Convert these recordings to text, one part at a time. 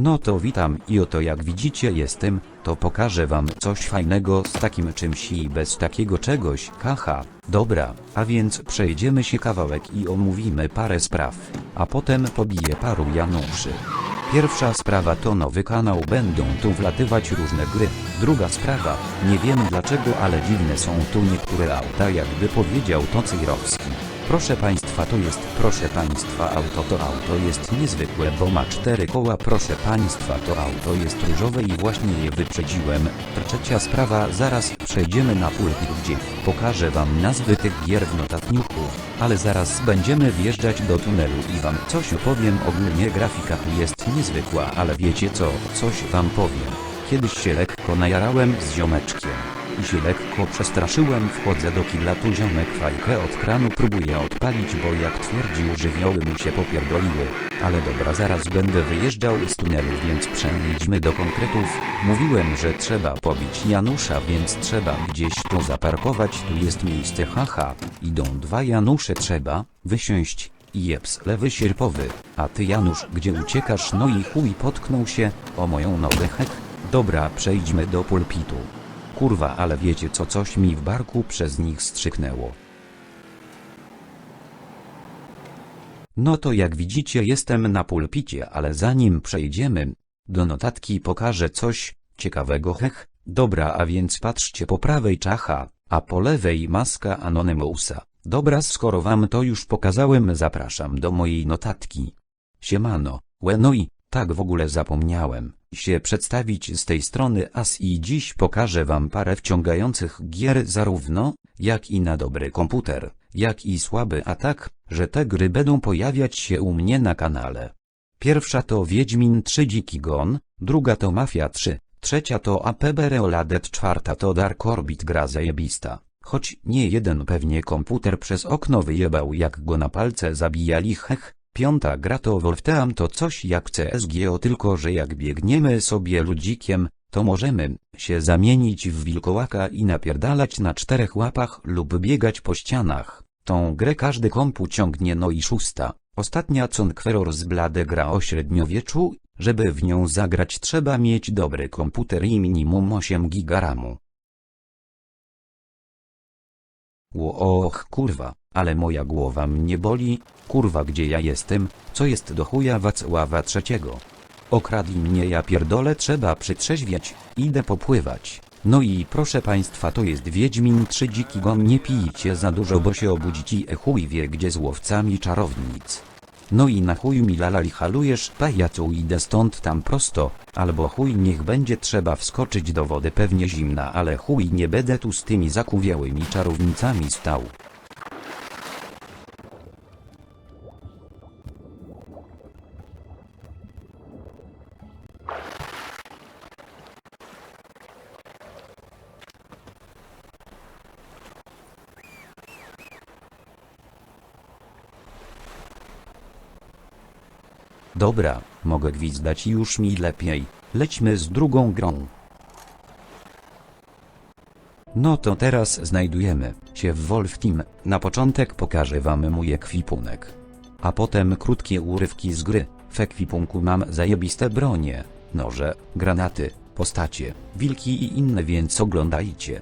No to witam i oto jak widzicie jestem, to pokażę wam coś fajnego z takim czymś i bez takiego czegoś, haha. Dobra, a więc przejdziemy się kawałek i omówimy parę spraw, a potem pobiję paru Januszy. Pierwsza sprawa to nowy kanał, będą tu wlatywać różne gry. Druga sprawa, nie wiem dlaczego, ale dziwne są tu niektóre auta, jakby powiedział to Cejrowski. Proszę państwa, to jest, proszę państwa, auto to auto jest niezwykłe, bo ma cztery koła, proszę państwa, to auto jest różowe i właśnie je wyprzedziłem. Trzecia sprawa, zaraz przejdziemy na pulpit, gdzie pokażę wam nazwy tych gier w notatniku, ale zaraz będziemy wjeżdżać do tunelu i wam coś opowiem, ogólnie grafika jest niezwykła, ale wiecie co, coś wam powiem. Kiedyś się lekko najarałem z ziomeczkiem i się lekko przestraszyłem wchodzę do kibla tu ziomek fajkę od kranu próbuję odpalić bo jak twierdził żywioły mu się popierdoliły. Ale dobra zaraz będę wyjeżdżał z tunelu więc przejdźmy do konkretów. Mówiłem że trzeba pobić Janusza więc trzeba gdzieś tu zaparkować tu jest miejsce haha. Idą dwa Janusze trzeba wysiąść jeps lewy sierpowy. A ty Janusz gdzie uciekasz no i chuj potknął się o moją nogę hek. Dobra przejdźmy do pulpitu. Kurwa, ale wiecie co, coś mi w barku przez nich strzyknęło. No to jak widzicie jestem na pulpicie, ale zanim przejdziemy do notatki pokażę coś ciekawego hech. Dobra, a więc patrzcie po prawej czacha, a po lewej maska Anonymousa. Dobra, skoro wam to już pokazałem, zapraszam do mojej notatki. Siemano, łe no i, tak w ogóle zapomniałem się przedstawić z tej strony as i dziś pokażę wam parę wciągających gier zarówno, jak i na dobry komputer, jak i słaby, a tak, że te gry będą pojawiać się u mnie na kanale. Pierwsza to Wiedźmin 3 Dziki Gon, druga to Mafia 3, trzecia to APB Reoladet, czwarta to Dark Orbit gra zajebista. Choć nie jeden pewnie komputer przez okno wyjebał jak go na palce zabijali hech, Piąta gra to Wolfteam to coś jak CSGO tylko że jak biegniemy sobie ludzikiem, to możemy się zamienić w wilkołaka i napierdalać na czterech łapach lub biegać po ścianach. Tą grę każdy kompu ciągnie no i szósta. Ostatnia Conqueror z Blade gra o średniowieczu, żeby w nią zagrać trzeba mieć dobry komputer i minimum 8 giga Och kurwa, ale moja głowa mnie boli, kurwa gdzie ja jestem, co jest do chuja Wacława trzeciego. Okradli mnie ja pierdolę trzeba przytrzeźwiać, idę popływać. No i proszę państwa to jest Wiedźmin 3 dziki gon nie pijcie za dużo bo się obudzicie e chuj wie gdzie z łowcami czarownic. No i na chuj mi lalali halujesz pajacu idę stąd tam prosto, albo chuj niech będzie trzeba wskoczyć do wody pewnie zimna ale chuj nie będę tu z tymi zakuwiałymi czarownicami stał. Dobra, mogę gwizdać już mi lepiej. Lećmy z drugą grą. No to teraz znajdujemy się w Wolf Team. Na początek pokażę wam mój ekwipunek. A potem krótkie urywki z gry. W ekwipunku mam zajebiste bronie, noże, granaty, postacie, wilki i inne więc oglądajcie.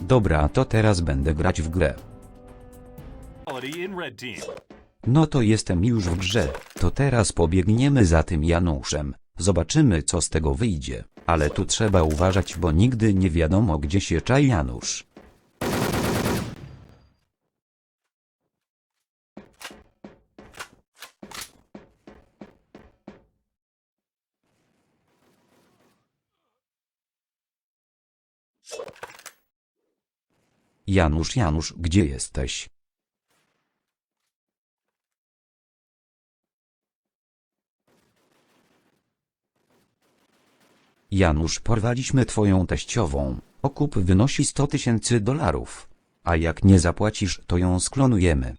Dobra, to teraz będę grać w grę. No to jestem już w grze, to teraz pobiegniemy za tym Januszem, zobaczymy co z tego wyjdzie. Ale tu trzeba uważać, bo nigdy nie wiadomo gdzie się czai Janusz. Janusz, Janusz, gdzie jesteś? Janusz, porwaliśmy twoją teściową. Okup wynosi 100 tysięcy dolarów. A jak nie zapłacisz, to ją sklonujemy.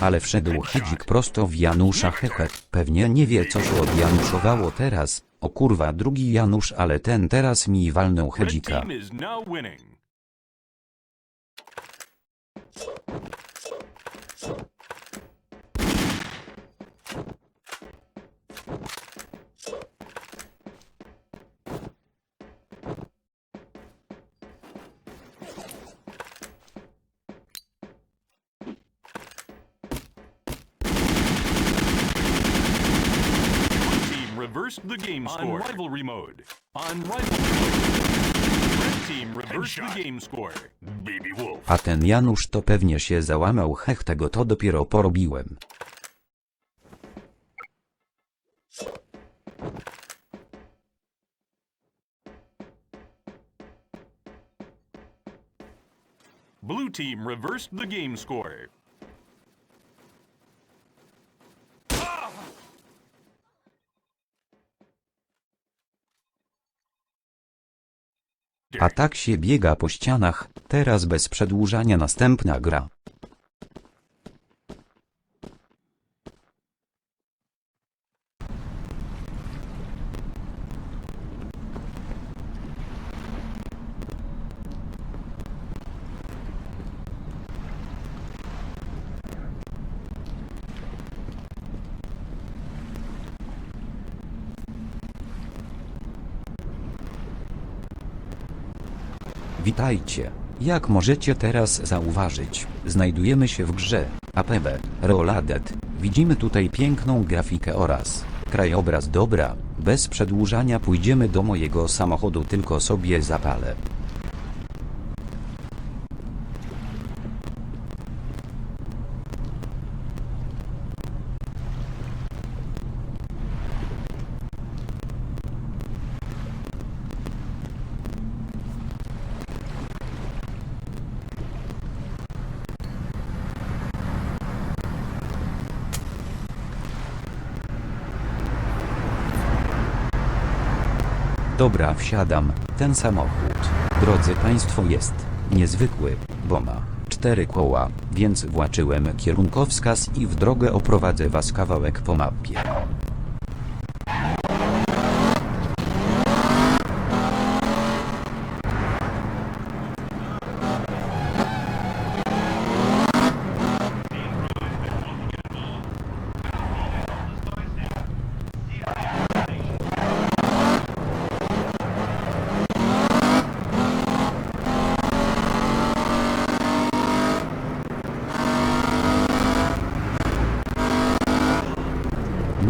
Ale wszedł Hedzik prosto w Janusza hehe. Pewnie nie wie co się odjanuszowało teraz. O kurwa drugi Janusz, ale ten teraz mi walnął Hedzika. The game score. On rivalry mode. On rivalry mode. Red team reversed the game score. Baby Wolf. A ten Janusz to pewnie się załamał hech tego to dopiero porobiłem. Blue team reversed the game score. A tak się biega po ścianach, teraz bez przedłużania następna gra. Witajcie. Jak możecie teraz zauważyć, znajdujemy się w grze APB Rolladet. Widzimy tutaj piękną grafikę oraz krajobraz dobra. Bez przedłużania pójdziemy do mojego samochodu, tylko sobie zapalę. Dobra, wsiadam. Ten samochód, drodzy Państwo, jest niezwykły, bo ma cztery koła, więc włączyłem kierunkowskaz i w drogę oprowadzę Was kawałek po mapie.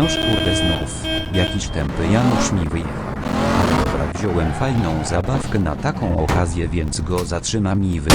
Noż kurde znów, jakiś tępy Janusz mi wyjechał. Ale dobra, wziąłem fajną zabawkę na taką okazję, więc go zatrzymam i wy...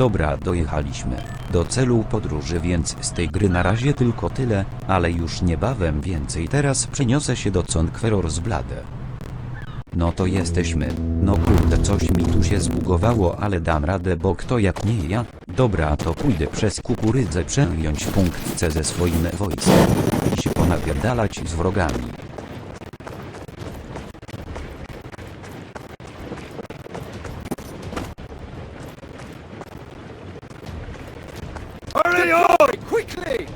Dobra, dojechaliśmy do celu podróży, więc z tej gry na razie tylko tyle, ale już niebawem więcej. Teraz przeniosę się do Conqueror z Blade. No to jesteśmy. No kurde, coś mi tu się zbugowało, ale dam radę, bo kto jak nie ja? Dobra, to pójdę przez kukurydzę przejąć punkt C ze swoim wojskiem i się ponapierdalać z wrogami. Hurry up! Quickly!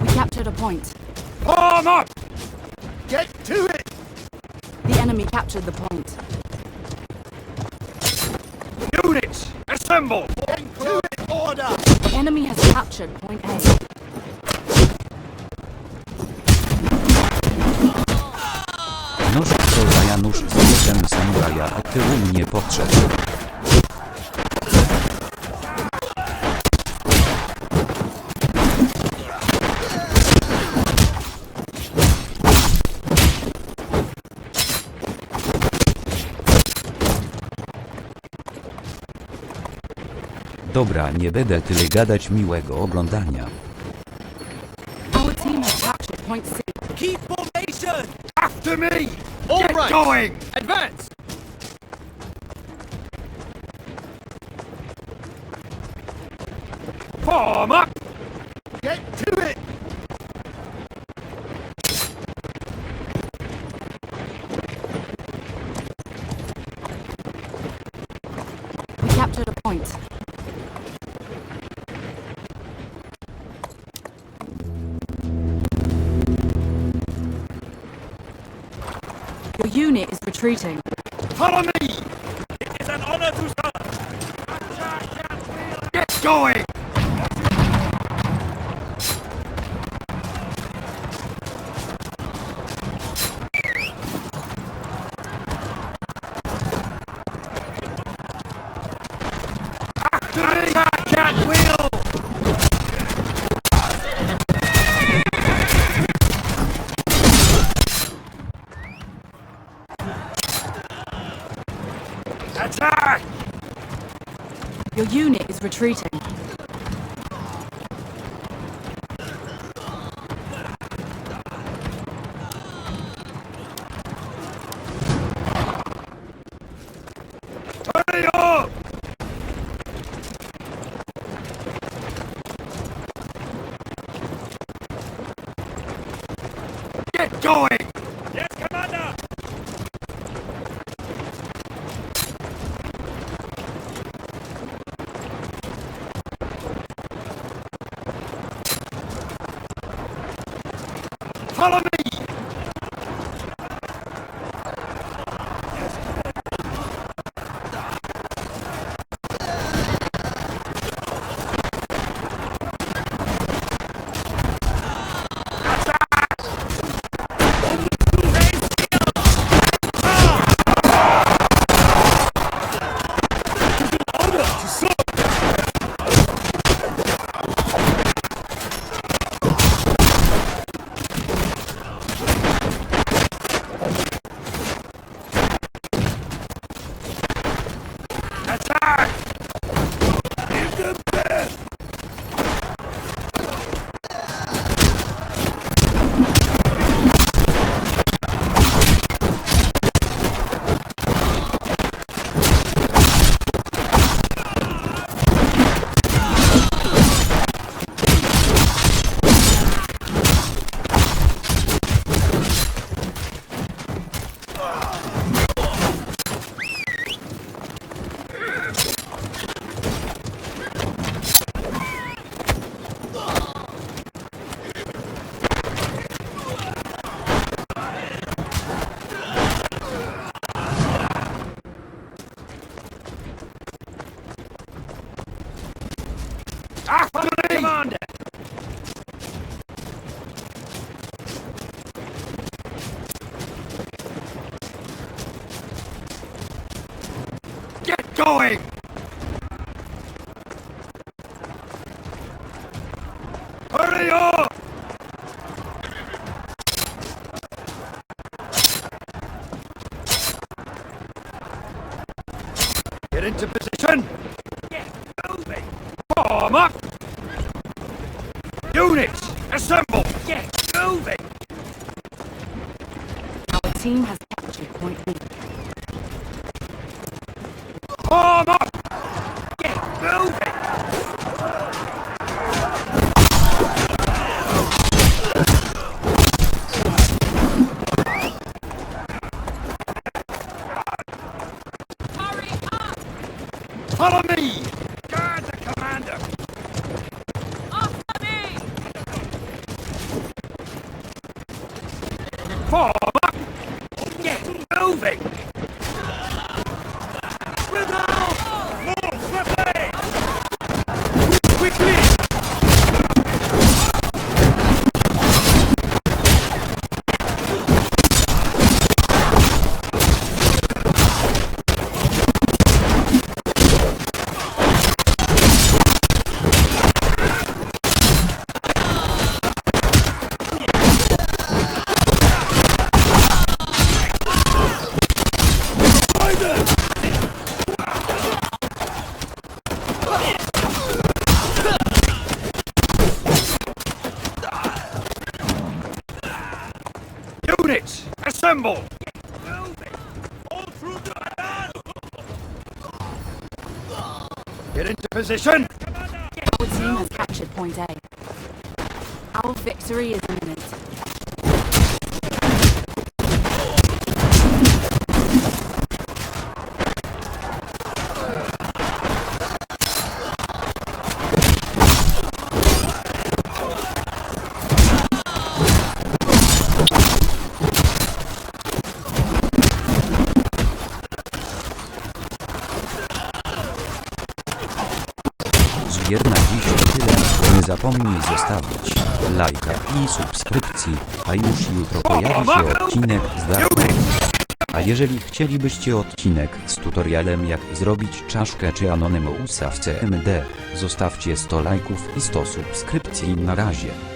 We captured a point. Form up! Get to it! The enemy captured the point. Units, assemble! It! Order! The enemy has captured point A. Noż to za Janusz z mieczem samuraja, a tyłu mnie podszedł. Dobra, nie będę tyle gadać miłego oglądania. Our team has captured point C. Keep formation! After me! All Get right. going! Advance! Form up! Your unit is retreating. Follow me! It is an honor to serve! Get going! Attack! Your unit is retreating. Follow me! going! Assemble! Get into position! Our team has captured point A. Our victory is imminent. Zapomnij zostawić lajka i subskrypcji, a już jutro pojawi się odcinek z A jeżeli chcielibyście odcinek z tutorialem jak zrobić czaszkę czy Anonymousa w CMD, zostawcie 100 lajków i 100 subskrypcji na razie.